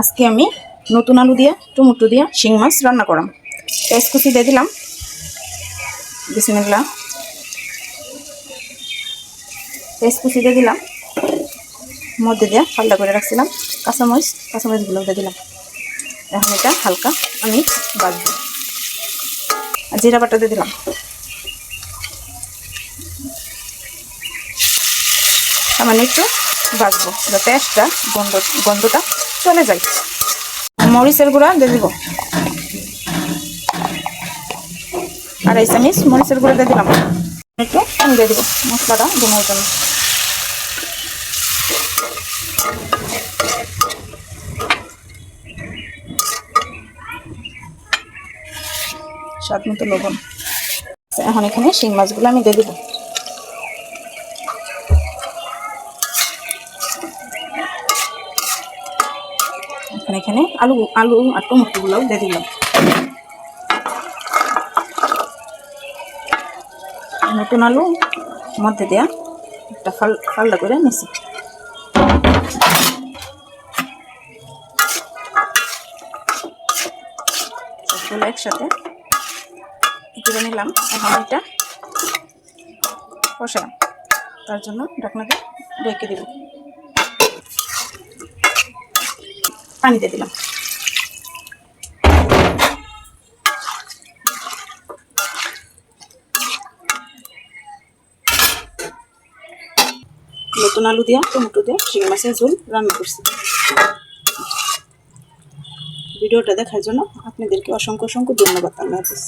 আজকে আমি নতুন আলু দিয়ে, টমেটো দিয়ে শিং মাছ রান্না করাম। পেঁয়াজ কুচি দিয়ে দিলাম। বিসমিল্লা পেঁয়াজ কুচি দিয়ে দিলাম। মধ্যে দিয়ে পাল্লা করে রাখছিলাম কাঁচামরিচ কাঁচামরিচগুলো দিয়ে দিলাম। এখন এটা হালকা আমি বাঁধবো আর জিরা বাটা দিয়ে দিলাম। সামান্য একটু বাঁচবো যাতে একটা গন্ধ, গন্ধটা চলে যায়। মরিচের গুঁড়া দিয়ে দিব। আড়াই চামিচ মরিচের গুঁড়া দিয়ে দিলাম। একটু কম দিয়ে দিব, মশলাটা ঘুমার জন্য স্বাদ মতো লবণ। এখন এখানে শিং মাছগুলো আমি দিয়ে দিব। এখন, এখানে আলু আলু আর টমেটোগুলোও দিয়ে দিলাম। নতুন আলু মধ্যে দেয়া একটা ফাল ফাল্লা করে সবগুলো একসাথে তুলে নিলাম। এখন এটা কষালাম। তার জন্য ঢাকনাকে রেখে দিব পানি দিয়ে দিলাম। নতুন আলু দিয়া, টমেটো দিয়া, শিঙি মাছের ঝোল রান্না করছি। ভিডিওটা দেখার জন্য আপনাদেরকে অসংখ্য অসংখ্য ধন্যবাদ, আল্লাহ হাফিজ।